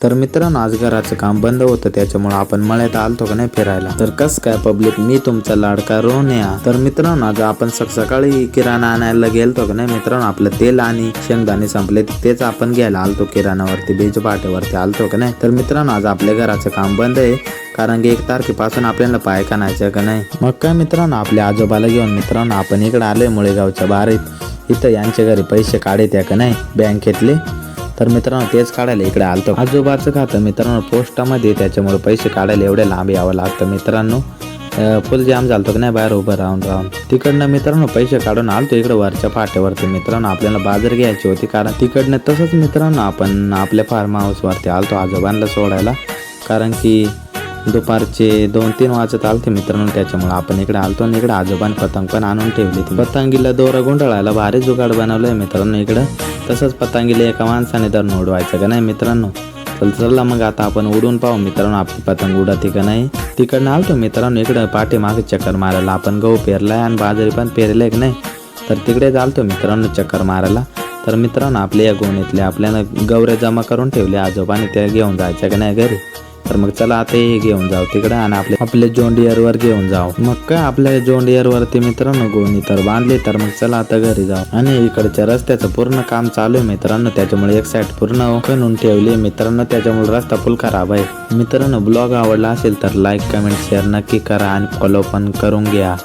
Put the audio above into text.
तर मित्रांनो आज घराचं काम बंद होतं त्याच्यामुळे आपण मळ्यात आलतो का नाही फिरायला? तर कस काय पब्लिक मी तुमचा लाडका रोहन्या तर मित्रांनो आज आपण सकाळी किराणा आणायला गेलतो का नाही मित्रांनो? आपलं तेल आणि शेंगदाणे संपले तेच आपण घ्यायला आलतो किराणावरती बीज पाट्यावरती आलतो का नाही? तर मित्रांनो आज आपल्या घराचं काम बंद आहे कारण की एक तारखेपासून आपल्याला पाय कानायचं का नाही? मग काय मित्रांनो आपल्या आजोबाला घेऊन मित्रांनो आपण इकडे आलोय मुळेगावच्या बारीत इथं यांच्या घरी पैसे काढे का नाही? बँकेतले. तर मित्रांनो तेच काढायला इकडे आलतो. आजोबाचं खातं मित्रांनो पोस्टामध्ये त्याच्यामुळे पैसे काढायला एवढे लांब यावं लागतं मित्रांनो. फुल जाम झालतो की नाही बाहेर उभं राहून राहून. तिकडनं मित्रांनो पैसे काढून आलतो इकडे वरच्या पाट्यावरती मित्रांनो. आपल्याला बाजार घ्यायची होती कारण तिकडनं तसंच मित्रांनो आपण आपल्या फार्म हाऊसवरती आलतो आजोबांना सोडायला. कारण की दुपारचे दोन तीन वाजत आलते मित्रांनो त्याच्यामुळे आपण इकडे आलतो आणि इकडे आजोबान पतंग पण आणून ठेवली पतंगीला दोरा गुंडाळायला भारी जुगाड बनवलंय मित्रांनो इकडं. तसंच पतंगीला एका माणसाने धरून उडवायचं का नाही मित्रांनो? चल चला मग आता आपण उडून पाहू. मित्रांनो आपली पतंग उडते का नाही? तिकडनं आलतो मित्रांनो इकडं पाठीमागे चक्कर मारायला. आपण गहू पेरलाय आणि बाजरी पण पेरले की नाही? तर तिकडे चालतो मित्रांनो चक्कर मारायला. तर मित्रांनो आपल्या या गोणीतल्या आपल्यानं गवऱ्या जमा करून ठेवले. आजोबाने त्या घेऊन जायच्या का नाही घरी? तर मग चला आता हे घेऊन जाऊ तिकडे आणि आपले आपले जोंडियर वर घेऊन जाऊ. मग काय आपल्या जोंडियर वरती मित्रांनो गोणी तर बांधली तर मग चला आता घरी जाऊ. आणि इकडच्या रस्त्याचं पूर्ण काम चालू आहे मित्रांनो त्याच्यामुळे एक साईड पूर्ण खणून ठेवली मित्रांनो त्याच्यामुळे रस्ता फुल खराब आहे. मित्रांनो ब्लॉग आवडला असेल तर लाईक कमेंट शेअर नक्की करा आणि फॉलो पण करून घ्या.